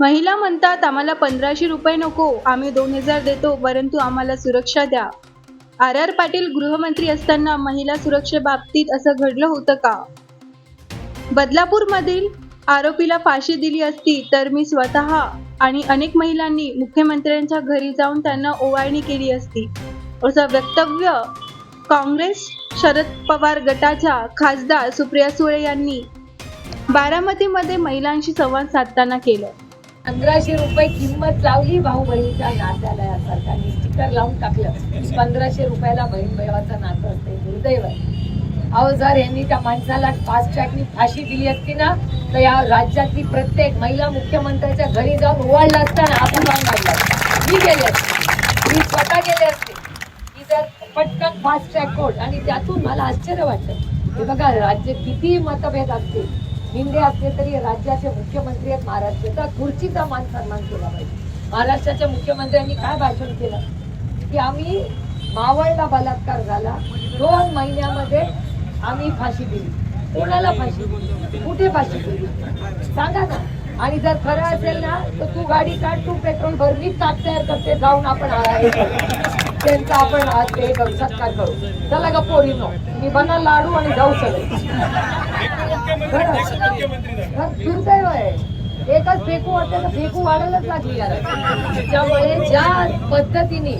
महिला म्हणतात आम्हाला पंधराशे रुपये नको आम्ही दोन हजार देतो परंतु आम्हाला सुरक्षा द्या. आर आर पाटील गृहमंत्री असताना महिला सुरक्षेबाबतीत असं घडलं होतं का? बदलापूरमधील आरोपीला फाशी दिली असती तर मी स्वतः आणि अनेक महिलांनी मुख्यमंत्र्यांच्या घरी जाऊन त्यांना ओवाळणी केली असती. असं वक्तव्य काँग्रेस शरद पवार गटाच्या खासदार सुप्रिया सुळे यांनी बारामतीमध्ये महिलांशी संवाद साधताना केलं. पंधराशे रुपये किंमत लावली भाऊ बहिणीच्या नात्याला या सरकारने स्टिकर लावून टाकलं. की पंधराशे रुपयाला बहीण भावाचं नातं असते. दुर्दैव आहे. अहो जर यांनी त्या माणसाला फास्ट ट्रॅकनी फाशी दिली असती ना तर या राज्यातली प्रत्येक महिला मुख्यमंत्र्याच्या घरी जाऊन ओवाळला असताना आपण जाऊन असता. मी गेले असते. मी स्वतः गेले असते. की जर पटकन फास्ट ट्रॅक कोर्ट आणि त्यातून मला आश्चर्य वाटतं. हे बघा राज्य किती मतभेद असतील. हिंदे असले तरी राज्याचे मुख्यमंत्री आहेत महाराष्ट्राचा. खुर्चीचा मान सन्मान केला पाहिजे. महाराष्ट्राच्या मुख्यमंत्र्यांनी काय भाषण केलं? की आम्ही मावळला बलात्कार झाला. दोन महिन्यामध्ये आम्ही फाशी दिली. कोणाला फाशी कुठे फाशी दिली? सांगा ना. आणि जर खरं असेल ना तर तू गाडी काढ तू पेट्रोल भर मी ताक तयार करते जाऊन आपण त्यांचा आपण आज ते सत्कार करू. चला का पोरीनो मी बना लाडू आणि जाऊ सगळे. दुर्दैव आहे. एकच फेकू वाटतं तर फेकू वाढायलाच लागली यार त्यामुळे ज्या पद्धतीने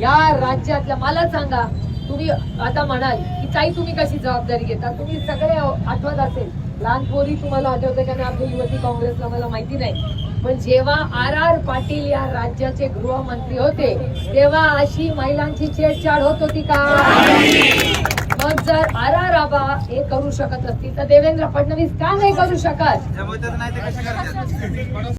या राज्यातल्या मला सांगा तुम्ही आता म्हणाल की ताई तुम्ही कशी जबाबदारी घेता? तुम्ही सगळे आठवत असेल. लहान पोरी तुम्हाला आठवते का? नाही आपल्या युवती काँग्रेसला मला माहिती नाही. पण जेव्हा आर आर पाटील या राज्याचे गृहमंत्री होते तेव्हा अशी महिलांची छेडछाड होत होती का? बाबा हे करू शकत असतील. तर देवेंद्र फडणवीस का नाही करू शकत?